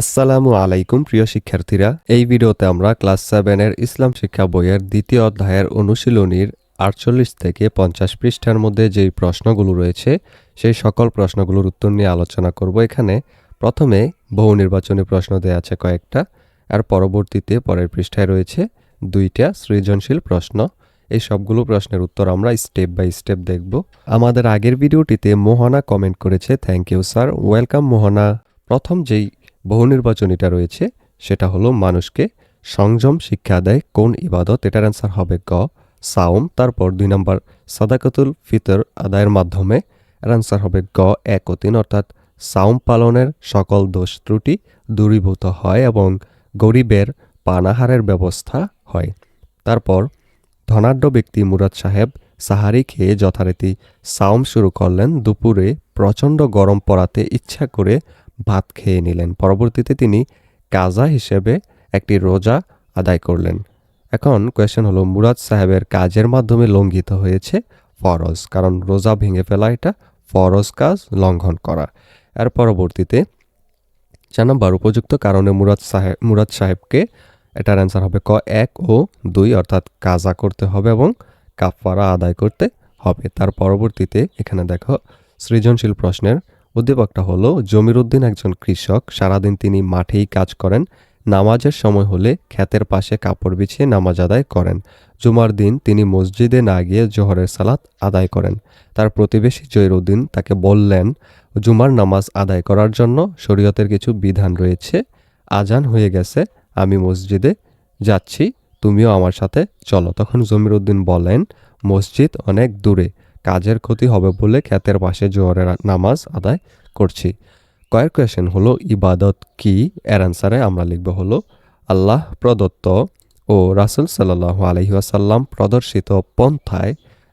আসসালামু আলাইকুম, প্রিয় শিক্ষার্থীরা। এই ভিডিওতে আমরা ক্লাস সেভেনের ইসলাম শিক্ষা বইয়ের দ্বিতীয় অধ্যায়ের অনুশীলনীর আটচল্লিশ থেকে পঞ্চাশ পৃষ্ঠার মধ্যে যেই প্রশ্নগুলো রয়েছে, সেই সকল প্রশ্নগুলোর উত্তর নিয়ে আলোচনা করব এখানে। প্রথমে বহু নির্বাচনী প্রশ্ন দেওয়া আছে কয়েকটা, আর পরবর্তীতে পরের পৃষ্ঠায় রয়েছে দুইটা সৃজনশীল প্রশ্ন। এই সবগুলো প্রশ্নের উত্তর আমরা স্টেপ বাই স্টেপ দেখব। আমাদের আগের ভিডিওটিতে মোহনা কমেন্ট করেছে, thank you sir, welcome Mohona. প্রথম যেই বহু নির্বাচনীটা রয়েছে, সেটা হলো মানুষকে সংযম শিক্ষা দেয় কোন ইবাদত, এটার অ্যান্সার হবে গ, সাওম, তারপর দুই নম্বর সাদাকাতুল ফিতর আদায়ের মাধ্যমে, এর অ্যান্সার হবে গ, এক ও তিন, অর্থাৎ সাওম পালনের সকল দোষ ত্রুটি দূরীভূত হয় এবং গরিবের পানাহারের ব্যবস্থা হয়। তারপর ধনাঢ্য ব্যক্তি মুরাদ সাহেব সাহারি খেয়ে যথারীতি সাওম শুরু করলেন, দুপুরে প্রচণ্ড গরম পড়াতে ইচ্ছা করে ভাত খেয়ে নিলেন। পরবর্তীতে তিনি কাজা হিসেবে একটি রোজা আদায় করলেন। এখন কোয়েশ্চেন হলো, মুরাদ সাহেবের কাজের মাধ্যমে লঙ্ঘিত হয়েছে ফরজ, কারণ রোজা ভেঙে ফেলা এটা ফরজ কাজ, লঙ্ঘন করা। এর পরবর্তীতে চার নম্বর, উপযুক্ত কারণে মুরাদ সাহেব মুরাদ সাহেবকে এটার অ্যান্সার হবে ক, এক ও দুই, অর্থাৎ কাজা করতে হবে এবং কাফারা আদায় করতে হবে। তার পরবর্তীতে এখানে দেখো, সৃজনশীল প্রশ্নের উদ্দীপকটা হলো জমির উদ্দিন একজন কৃষক, সারাদিন তিনি মাঠেই কাজ করেন, নামাজের সময় হলে ক্ষেতের পাশে কাপড় বিছিয়ে নামাজ আদায় করেন। জুমার দিন তিনি মসজিদে না গিয়ে জোহরের সালাত আদায় করেন। তার প্রতিবেশী জহিরুদ্দিন তাকে বললেন, জুমার নামাজ আদায় করার জন্য শরীয়তের কিছু বিধান রয়েছে, আজান হয়ে গেছে, আমি মসজিদে যাচ্ছি, তুমিও আমার সাথে চলো। তখন জমির উদ্দিন বলেন, মসজিদ অনেক দূরে কাজের ক্ষতি হবে বলে খ্যাতের পাশে জোহরের নামাজ আদায় করছি। কয়েক কোয়েশন হলো, ইবাদত কি? এর অ্যান্সারে আমরা লিখব হলো, আল্লাহ প্রদত্ত ও রাসুল সাল্লাহ আলহিহাসাল্লাম প্রদর্শিত পন্থায়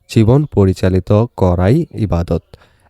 জীবন পরিচালিত করাই ইবাদত।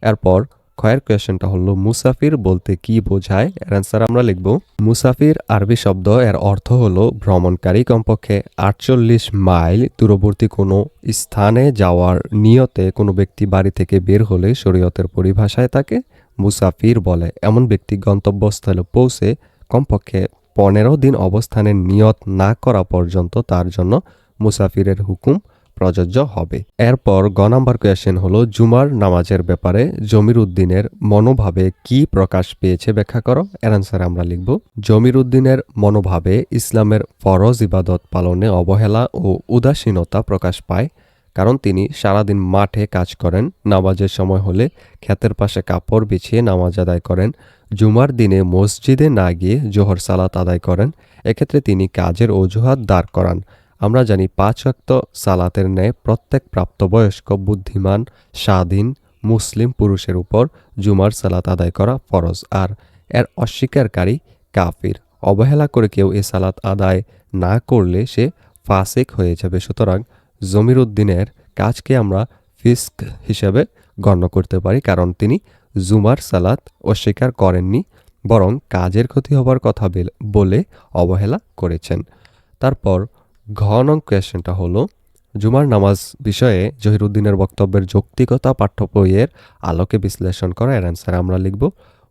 এরপর ক্ষয়ের কোয়েশনটা হলো, মুসাফির বলতে কি বোঝায়? এর অ্যান্সার আমরা লিখব, মুসাফির আরবি শব্দ, এর অর্থ হলো ভ্রমণকারী কমপক্ষে আটচল্লিশ মাইল দূরবর্তী কোনো স্থানে যাওয়ার নিয়তে কোনো ব্যক্তি বাড়ি থেকে বের হলে শরীয়তের পরিভাষায় তাকে মুসাফির বলে। এমন ব্যক্তি গন্তব্যস্থলে পৌঁছে কমপক্ষে পনেরো দিন অবস্থানের নিয়ত না করা পর্যন্ত তার জন্য মুসাফিরের হুকুম প্রযোজ্য হবে। এরপর গ নাম্বার কোয়েশ্চেন হলো, জুমার নামাজের ব্যাপারে জমির উদ্দিনের মনোভাবে কি প্রকাশ পেয়েছে ব্যাখ্যা করো? এর আনসার আমরা লিখব জমির উদ্দিনের মনোভাবে ইসলামের ফরজ ইবাদত পালনে অবহেলা ও উদাসীনতা প্রকাশ পায়, কারণ তিনি সারাদিন মাঠে কাজ করেন, নামাজের সময় হলে ক্ষেতের পাশে কাপড় বিছিয়ে নামাজ আদায় করেন, জুমার দিনে মসজিদে না গিয়ে জোহর সালাত আদায় করেন, এক্ষেত্রে তিনি কাজের অজুহাত দাঁড় করান। আমরা জানি পাঁচ ওয়াক্ত সালাতের ন্যায় প্রত্যেক প্রাপ্তবয়স্ক, বুদ্ধিমান, স্বাধীন, মুসলিম পুরুষের উপর জুমার সালাত আদায় করা ফরজ আর এর অস্বীকারী কাফির। অবহেলা করে কেউ এ সালাত আদায় না করলে সে ফাসিক হয়ে যাবে। সুতরাং জমির উদ্দিনের কাজকে আমরা ফিস্ক হিসেবে গণ্য করতে পারি কারণ তিনি জুমার সালাত অস্বীকার করেননি, বরং কাজের ক্ষতি হবার কথা বলে অবহেলা করেছেন। তারপর ঘ নং কোয়েশ্চেনটা হলো, জুমার নামাজ বিষয়ে জহিরুদ্দিনের বক্তব্যের যৌক্তিকতা পাঠ্য বইয়ের আলোকে বিশ্লেষণ করা এর অ্যান্সার আমরা লিখব।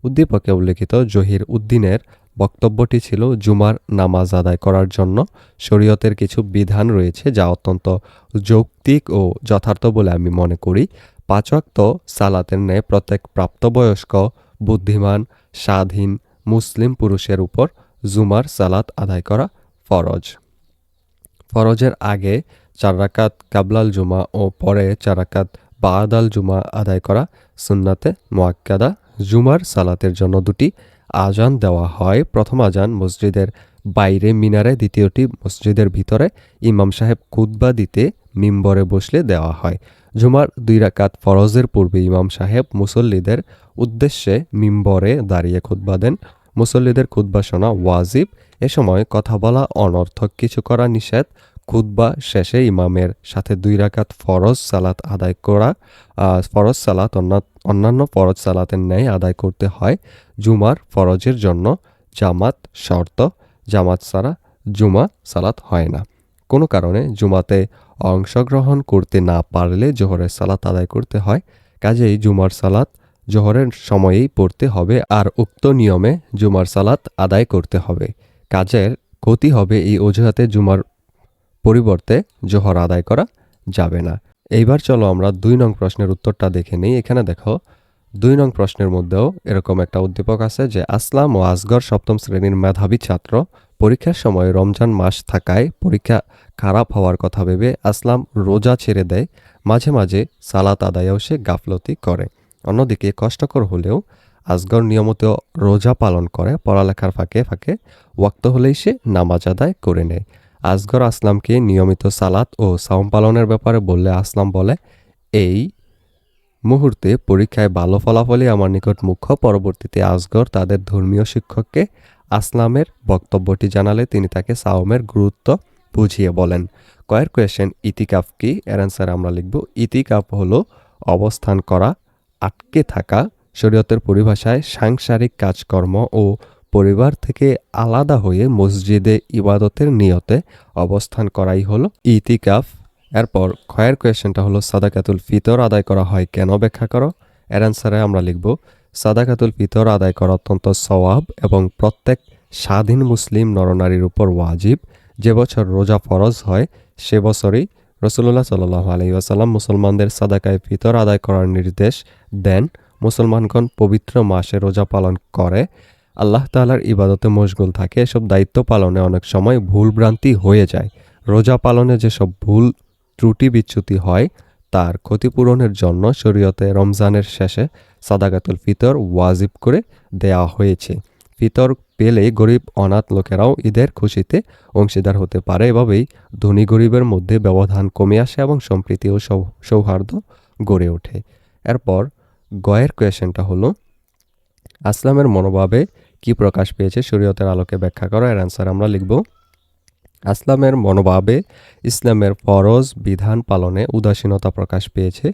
উদ্দীপকে উল্লেখিত জহির উদ্দিনের বক্তব্যটি ছিল জুমার নামাজ আদায় করার জন্য শরীয়তের কিছু বিধান রয়েছে যা অত্যন্ত যৌক্তিক ও যথার্থ বলে আমি মনে করি। পাঁচওয়াক্ত সালাতের ন্যায় প্রত্যেক প্রাপ্তবয়স্ক, বুদ্ধিমান, স্বাধীন, মুসলিম পুরুষের উপর জুমার সালাত আদায় করা ফরজ। ফরজের আগে চার রাকাত কাবলাল জুমা ও পরে চার রাকাত বাদাল জুমা আদায় করা সুন্নাতে মোয়াক্কাদা জুমার সালাতের জন্য দুটি আজান দেওয়া হয়। প্রথম আজান মসজিদের বাইরে মিনারে, দ্বিতীয়টি মসজিদের ভিতরে ইমাম সাহেব খুতবা দিতে মিম্বরে বসলে দেওয়া হয়। জুমার দুই রাকাত ফরজের পূর্বে ইমাম সাহেব মুসল্লিদের উদ্দেশ্যে মিম্বরে দাঁড়িয়ে খুতবা দেন। মুসল্লিদের খুতবা শোনা ওয়াজিব। এ সময় কথা বলা অনর্থক। কিছু করা নিষেধ। খুতবা শেষে ইমামের সাথে দুই রাকাত ফরজ সালাত আদায় করা ফরজ সালাত অন্যান্য ফরজ সালাতের ন্যায় আদায় করতে হয় জুমার ফরজের জন্য। জামাত শর্ত, জামাত ছাড়া জুমা সালাত হয় না। কোনো কারণে জুমাতে অংশগ্রহণ করতে না পারলে জোহরের সালাত আদায় করতে হয়। কাজেই জুমার সালাত জোহরের সময়েই পড়তে হবে আর উক্ত নিয়মে জুমার সালাত আদায় করতে হবে। কাজের ক্ষতি হবে এই অজুহাতে জুমার পরিবর্তে জোহর আদায় করা যাবে না। এইবার চলো আমরা দুই নং প্রশ্নের উত্তরটা দেখে নিই। এখানে দেখো, দুই নং প্রশ্নের মধ্যেও এরকম একটা উদ্দীপক আছে যে, আসলাম ও আসগর সপ্তম শ্রেণির মেধাবী ছাত্র। পরীক্ষার সময় রমজান মাস থাকায় পরীক্ষা খারাপ হওয়ার কথা ভেবে আসলাম রোজা ছেড়ে দেয়। মাঝে মাঝে সালাত আদায়েও সে গাফলতি করে। অন্যদিকে কষ্টকর হলেও আসগর নিয়মিত রোজা পালন করে। পড়ালেখার ফাঁকে ফাঁকে ওয়াক্ত হলেই সে নামাজ আদায় করে নেয়। আসগর আসলামকে নিয়মিত সালাত ও সাওম পালনের ব্যাপারে বললে আসলাম বলে, এই মুহূর্তে পরীক্ষায় ভালো ফলাফলই আমার নিকট মুখ্য। পরবর্তীতে আসগর তাদের ধর্মীয় শিক্ষককে আসলামের বক্তব্যটি জানালে তিনি তাকে সাওমের গুরুত্ব বুঝিয়ে বলেন। কয়ের কোয়েশ্চেন, ইতিকাফ কি? এর অ্যান্সার আমরা লিখব, ইতিকাফ হলো অবস্থান করা, আটকে থাকা, শরীয়তের পরিভাষায় সাংসারিক কাজকর্ম ও পরিবার থেকে আলাদা হয়ে মসজিদে ইবাদতের নিয়তে অবস্থান করাই হলো ইতিকাফ। এরপর ক্ষয়ের কোয়েশ্চেনটা হলো, সাদাকাতুল ফিতর আদায় করা হয় কেন ব্যাখ্যা করো? এর অ্যান্সারে আমরা লিখব, সাদাকাতুল ফিতর আদায় করা অত্যন্ত সওয়াব এবং প্রত্যেক স্বাধীন মুসলিম নরনারীর উপর ওয়াজিব। যে বছর রোজা ফরজ হয়, সে বছরই রসুল্লাহ সাল্লাহ আলহি আসাল্লাম মুসলমানদের সাদাকায় ফিতর আদায় করার নির্দেশ দেন। মুসলমানগণ পবিত্র মাসে রোজা পালন করে। আল্লাহ তালার ইবাদতে মশগুল থাকে, এসব দায়িত্ব পালনে অনেক সময় ভুল ভ্রান্তি হয়ে যায়। রোজা পালনে যেসব ভুল ত্রুটি বিচ্যুতি হয়, তার ক্ষতিপূরণের জন্য শরীয়তে রমজানের শেষে সাদাকাতুল ফিতর ওয়াজিব করে দেয়া হয়েছে। ফিতর পেলে গরিব, অনাথ লোকেরাও ঈদের খুশিতে অংশীদার হতে পারে। এভাবেই ধনী গরিবের মধ্যে ব্যবধান কমে আসে এবং সম্প্রীতি ও সৌহার্দ্য গড়ে ওঠে। এরপর গয়ের কোয়েশনটা হলো, আসলামের মনোভাবে কি প্রকাশ পেয়েছে শরীয়তের আলোকে ব্যাখ্যা করো, এর অ্যান্সার আমরা লিখব। আসলামের মনোভাবে ইসলামের ফরজ বিধান পালনে উদাসীনতা প্রকাশ পেয়েছে।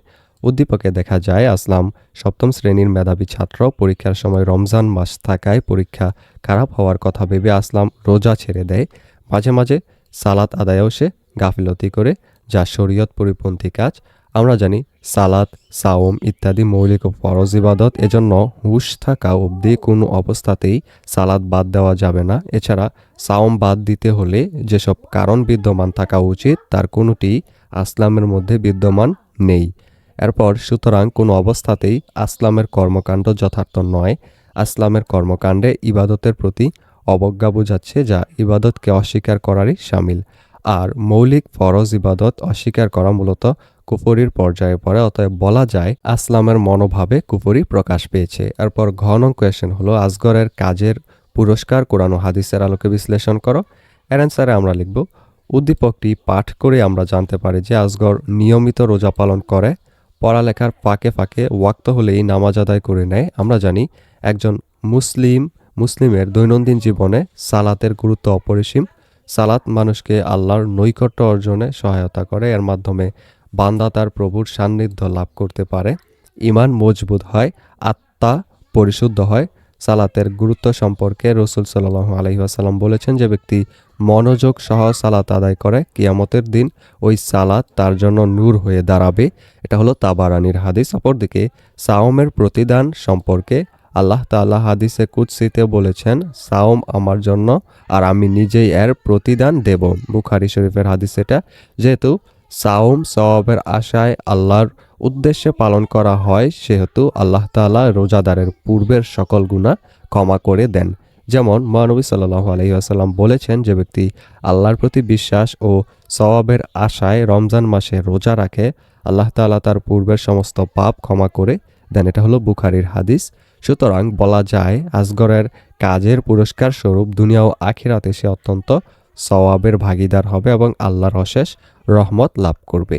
উদ্দীপকে দেখা যায়, আসলাম সপ্তম শ্রেণির মেধাবী ছাত্র, পরীক্ষার সময় রমজান মাস থাকায় পরীক্ষা খারাপ হওয়ার কথা ভেবে আসলাম রোজা ছেড়ে দেয়। মাঝে মাঝে সালাত আদায়েও সে গাফিলতি করে, যা শরীয়ত পরিপন্থী কাজ। আমরা জানি সালাত, সাওম ইত্যাদি মৌলিক ও ফরজ ইবাদত। এজন্য হুশ থাকা অবধি কোনো অবস্থাতেই সালাদ বাদ দেওয়া যাবে না। এছাড়া সাওম বাদ দিতে হলে যেসব কারণ বিদ্যমান থাকা উচিত, তার কোনোটি আসলামের মধ্যে বিদ্যমান নেই। এরপর সুতরাং কোনো অবস্থাতেই আসলামের কর্মকাণ্ড যথার্থ নয়। আসলামের কর্মকাণ্ডে ইবাদতের প্রতি অবজ্ঞা বোঝাচ্ছে যা ইবাদতকে অস্বীকার করারই সামিল। আর মৌলিক ফরজ ইবাদত অস্বীকার করা মূলত কুফরির পর্যায়ে পড়ে, অতএব বলা যায় আসলামের মনোভাবে কুফরি প্রকাশ পেয়েছে। এরপর ঘন কোয়েশন হলো, আসগরের কাজের পুরস্কার, কোরআন হাদিসের আলোকে বিশ্লেষণ করো। এর অ্যান্সারে আমরা লিখব, উদ্দীপকটি পাঠ করে আমরা জানতে পারি যে আসগর নিয়মিত রোজা পালন করে, পড়ালেখার ফাঁকে ফাঁকে ওয়াক্ত হলেই নামাজ আদায় করে নেয়। আমরা জানি একজন মুসলিম, মুসলিমের দৈনন্দিন জীবনে সালাতের গুরুত্ব অপরিসীম। সালাত মানুষকে আল্লাহর নৈকট্য অর্জনে সহায়তা করে। এর মাধ্যমে বান্দা তার প্রভুর সান্নিধ্য লাভ করতে পারে। ইমান মজবুত হয়, আত্মা পরিশুদ্ধ হয়। সালাতের গুরুত্ব সম্পর্কে রসুল সাল্লাহ আলহিহাসাল্লাম বলেছেন যে ব্যক্তি মনোযোগ সহ সালাত আদায় করে, কিয়ামতের দিন ওই সালাত তার জন্য নূর হয়ে দাঁড়াবে। এটা হলো তাবারানির হাদিস। অপরদিকে সাওমের প্রতিদান সম্পর্কে আল্লাহ তাআলা হাদিসে কুৎসিতে বলেছেন, সাওম আমার জন্য আর আমি নিজেই এর প্রতিদান দেব। বুখারি শরীফের হাদিস এটা। যেহেতু সাওম সওয়াবের আশায় আল্লাহর উদ্দেশ্যে পালন করা হয়, সেহেতু আল্লাহ তাআলা রোজাদারের পূর্বের সকল গুণা ক্ষমা করে দেন। যেমন মহানবী সাল্লাহ আলহিহাসাল্লাম বলেছেন, যে ব্যক্তি আল্লাহর প্রতি বিশ্বাস ও সওয়াবের আশায় রমজান মাসে রোজা রাখে, আল্লাহ তাআলা তার পূর্বের সমস্ত পাপ ক্ষমা করে দেন এটা হলো বুখারির হাদিস। সুতরাং বলা যায় আসগরের কাজের পুরস্কার স্বরূপ দুনিয়া ও আখিরাতে সে অত্যন্ত সওয়াবের ভাগিদার হবে এবং আল্লাহর অশেষ রহমত লাভ করবে।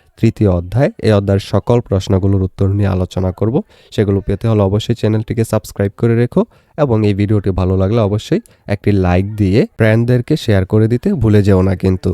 তৃতীয় অধ্যায়। এই অধ্যায়ের সকল প্রশ্নগুলোর উত্তর নিয়ে আলোচনা করব। সেগুলো পেতে হলে অবশ্যই চ্যানেলটিকে সাবস্ক্রাইব করে রেখো এবং এই ভিডিওটি ভালো লাগলে অবশ্যই একটি লাইক দিয়ে ফ্রেন্ডদেরকে শেয়ার করে দিতে ভুলে যেও না কিন্তু।